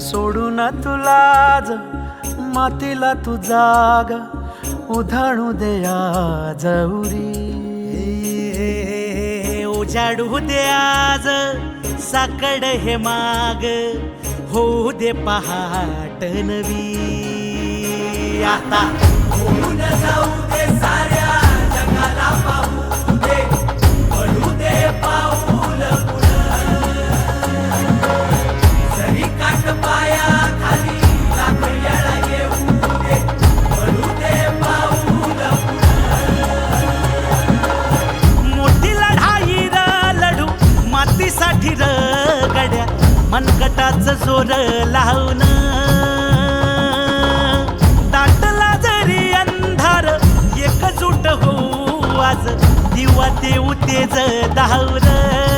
सोडू तुला तुलाज मातीला तू जाग उधाणू दे आज उरी. उजाडू दे आज साकड हे माग होऊ दे पहाट नवी. आता जाऊ साठी र गड्या मनकटाच जोर लावून दाटला जरी अंधार एकजूट हो आज दिवा देऊ तेज धावलं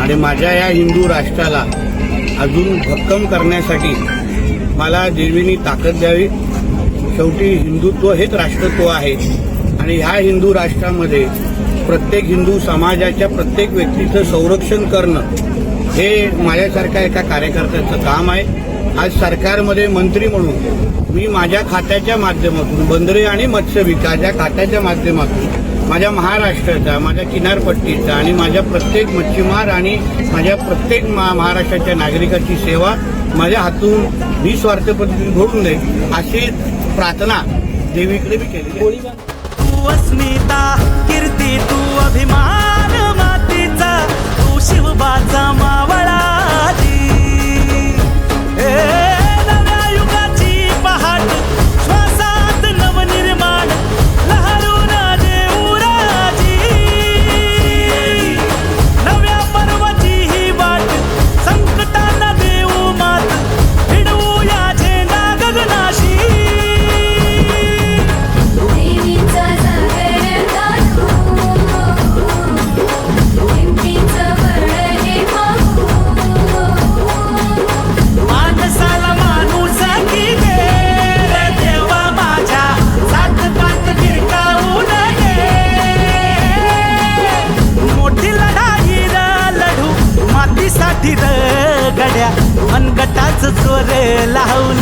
आणि माझ्या या हिंदू राष्ट्राला अजून भक्कम करण्यासाठी मला देवीनी ताकद द्यावी. शेवटी हिंदुत्व हेच राष्ट्रत्व आहे. आणि ह्या हिंदू राष्ट्रामध्ये प्रत्येक हिंदू समाजाच्या प्रत्येक व्यक्तीचं संरक्षण करणं हे माझ्यासारख्या एका कार्यकर्त्याचं काम आहे. आज सरकारमध्ये मंत्री म्हणून मी माझ्या खात्याच्या माध्यमातून बंदरे आणि मत्स्य विकास या खात्याच्या माध्यमातून माझ्या महाराष्ट्राचा माझ्या किनारपट्टीचा आणि माझ्या प्रत्येक मच्छीमार आणि माझ्या प्रत्येक मा- महाराष्ट्राच्या नागरिकाची सेवा माझ्या हातून निस्वार्थ पद्धतीने घडून दे अशी प्रार्थना देवीकडे मी केली तू अस्मिता कीर्ती तू अभिमान. पेढ्या अन गटाच चोरे लावून.